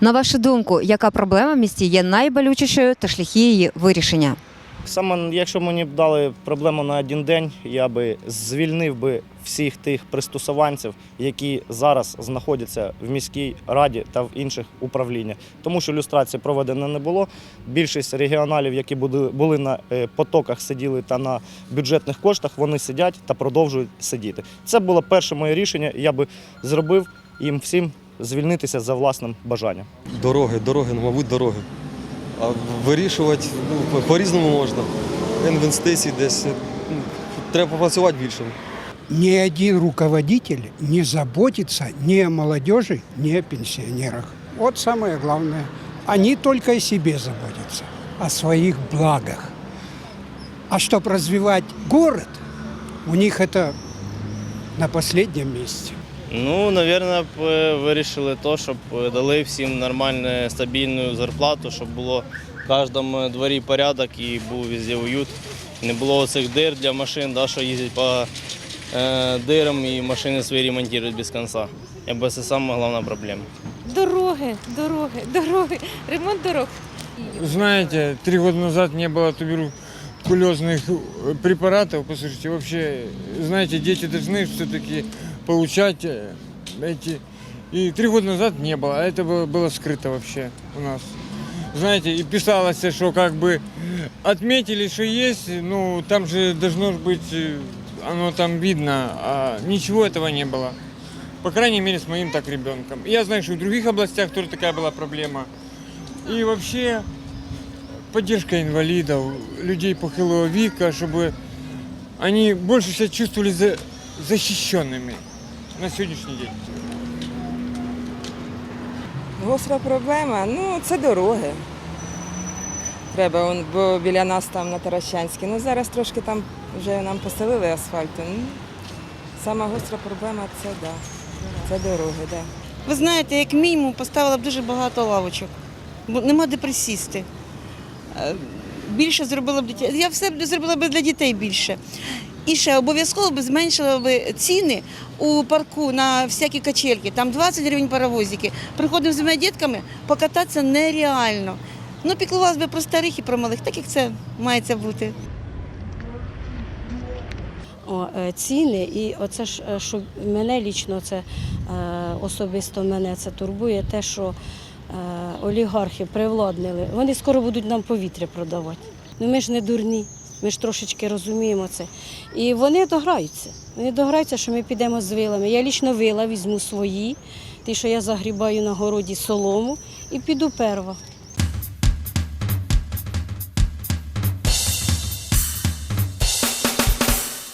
На вашу думку, яка проблема в місті є найболючішою та шляхи її вирішення? Саме якщо мені б дали проблему на один день, я би звільнив би всіх тих пристосуванців, які зараз знаходяться в міській раді та в інших управліннях. Тому що люстрації проведено не було. Більшість регіоналів, які були на е, потоках, сиділи та на бюджетних коштах, вони сидять та продовжують сидіти. Це було перше моє рішення. Я би зробив їм всім звільнитися за власним бажанням. Дороги, дороги, ну, мабуть, дороги. А вирішувати ну, по-різному можна. Інвестиції десь. ну, Треба попрацювати більше. Ни один руководитель не заботится ни о молодежи, ни о пенсионерах. Вот самое главное. Они только о себе заботятся, о своих благах. А чтобы развивать город, у них это на последнем месте. Ну, б е, вирішили то, щоб е, дали всім нормальну стабільну зарплату, щоб було в кожному дворі порядок і був везде уют. Не було оцих дир для машин, да, що їздять по е, дирам і машини свої ремонтують без кінця. Якби це саме головна проблема. Дороги, дороги, дороги, ремонт дорог. Знаете, три года назад не было туберкулезных э, препаратов. Послушайте, вообще, знаете, дети должны все-таки получать э, эти... И три года назад не было, а это было, скрыто вообще у нас. Знаете, и писалось, что как бы отметили, что есть, ну, там же должно быть, э, оно там видно, а ничего этого не было. По крайней мере, с моим так ребенком. Я знаю, что в других областях тоже такая была проблема. И вообще поддержка инвалидов, людей похилого века, чтобы они больше себя чувствовали за- защищенными на сегодняшний день. Гостра проблема, ну це дороги. Треба, он, бо біля нас там на Таращанській. Ну зараз трошки там вже нам постелили асфальту. Ну, сама гостра проблема це да. Це дороги, да. Ви знаєте, як мінімум поставила б дуже багато лавочок, бо нема де присісти. Е, Більше зробила б дитя. Я все зробила б для дітей більше. І ще обов'язково б зменшила б ціни у парку на всякі качельки. Там 20 гривень паровозики. Приходимо з двома дітками, покататися нереально. Ну, піклувалася б про старих і про малих, так як це мається бути. О, е, ціни, і оце ж, е, що мене лічно це особисто мене це турбує, те, що олігархи привладнили, вони скоро будуть нам повітря продавати. Ну ми ж не дурні, ми ж трошечки розуміємо це. І вони дограються. Вони дограються, що ми підемо з вилами. Я лічно вила візьму свої, ті, що я загрібаю на городі солому, і піду перва.